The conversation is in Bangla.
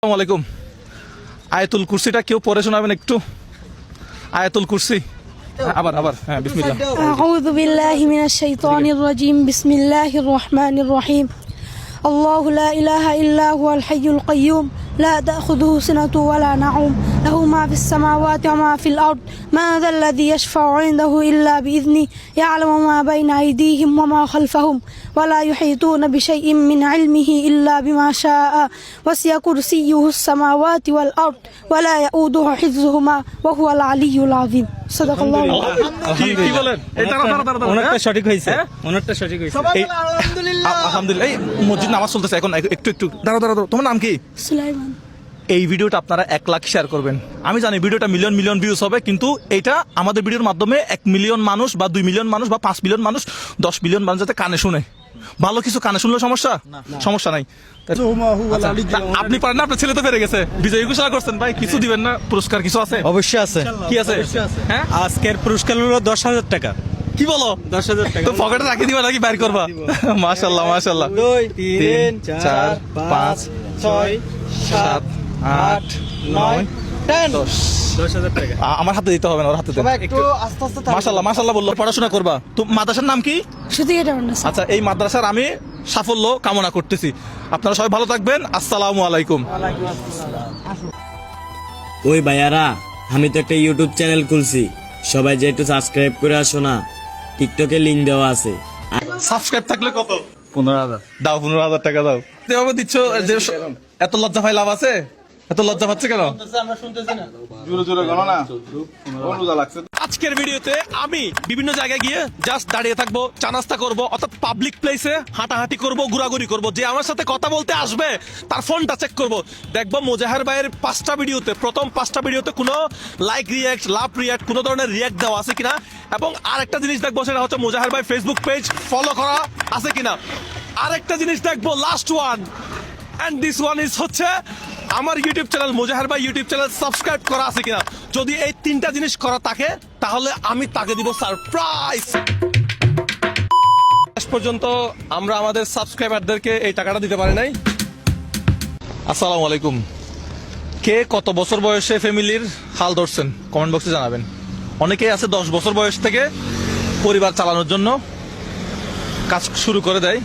আসসালামু আলাইকুম। আয়াতুল কুরসিটা কেউ পড়ে শোনাবেন একটু? আয়াতুল কুরসি? আবার আবার। হ্যাঁ বিসমিল্লাহ। আউযু বিল্লাহি মিনাশ শাইতানির রাজিম। বিসমিল্লাহির রহমানির রহিম। আল্লাহু লা لا تأخذه سنة ولا نعوم. له ما في السماوات وما في الأرض. ما ذا الذي يشفع عنده إلا بإذنه. يعلم ما بين أيديهم وما خلفهم. ولا يحيطون بشيء من علمه إلا بما شاء. وسع كرسيه السماوات والأرض. ولا يؤوده حفظهما. وهو العلي العظيم. কি বলেন? চলতেছে এখন। একটু একটু দাঁড়া দাঁড়া তোমার নাম কি? এই ভিডিওটা আপনারা এক লাখ শেয়ার করবেন। আমি জানি ভিডিওটা মিলিয়ন মিলিয়ন ভিউজ হবে কিন্তু এটা আমাদের ভিডিওর মাধ্যমে এক মিলিয়ন মানুষ বা দুই মিলিয়ন মানুষ বা পাঁচ মিলিয়ন মানুষ দশ মিলিয়ন মানুষ যাতে কানে শুনে। ভালো কিছু কানে শুনলে সমস্যা? সমস্যা নাই। আচ্ছা, আপনি পারেন না আপনার ছেলে তো পেরে গেছে। বিজয় ঘোষণা করছেন ভাই কিছু দিবেন না পুরস্কার কিছু আছে? অবশ্যই আছে। কি আছে? হ্যাঁ? আজকের পুরস্কার হলো দশ হাজার টাকা। কি বলো? দশ হাজার টাকা। তো পকেটে রাখি দিবা নাকি বাইর করবা? মাশাল্লাহ মাশাল্লাহ দুই তিন চার পাঁচ ছয় সাত আট নয় দশ। দশ হাজার টাকা। আ- আমার হাতে দিতে হবে না ওর হাতে দেন একটু আস্তে আস্তে মাশাল্লাহ মাশাল্লাহ বলল পড়াশোনা করবা। তো মাদ্রাসার নাম কি? শুধু এটা আচ্ছা এই মাদ্রাসার আমি সাফল্য কামনা করতেছি। আপনারা সবাই ভালো থাকবেন। আসসালামু আলাইকুম। ওই ভাইয়ারা আমি তো একটা ইউটিউব চ্যানেল খুলছি। সবাই যে একটু সাবস্ক্রাইব করে আসো না টিকটকে লিঙ্ক দেওয়া আছে। সাবস্ক্রাইব থাকলে কত? পনেরো হাজার। দাও পনেরো হাজার টাকা দাও। দিচ্ছ যে এত লজ্জা ভাই লাভ আছে? এত লজ্জা পাচ্ছে কেন? আজকের ভিডিওতে আমি বিভিন্ন জায়গায় গিয়ে জাস্ট দাঁড়িয়ে থাকব চা নাস্তা করব অর্থাৎ পাবলিক প্লেসে হাঁটাহাঁটি করব ঘোরাঘুরি করব যে আমার সাথে কথা বলতে আসবে তার ফোনটা চেক করব। দেখব মোজাহার ভাইয়ের পাঁচটা ভিডিওতে প্রথম পাঁচটা ভিডিওতে কোনো লাইক রিয়াক্ট লাভ রিয়াক্ট কোনো ধরনের রিয়াক্ট দেওয়া আছে কিনা? এবং আরেকটা জিনিস দেখব সেটা হচ্ছে মোজাহার ভাই ফেসবুক পেজ ফলো করা আছে কিনা? আরেকটা জিনিস দেখব last one and this one is হচ্ছে আমার ইউটিউব চ্যানেল মোজাহার ভাই ইউটিউব চ্যানেল সাবস্ক্রাইব করা আছে কিনা? যদি এই তিনটা জিনিস করা থাকে, তাহলে আমি তাকে দিব সারপ্রাইজ শেষ পর্যন্ত আমরা আমাদের সাবস্ক্রাইবারদেরকে এই টাকাটা দিতে পারি নাই। আসসালামু আলাইকুম। কে কত বছর বয়সে ফ্যামিলির হাল ধরছেন? কমেন্ট বক্সে জানাবেন। অনেকেই আছে দশ বছর বয়স থেকে পরিবার চালানোর জন্য কাজ শুরু করে দেয়।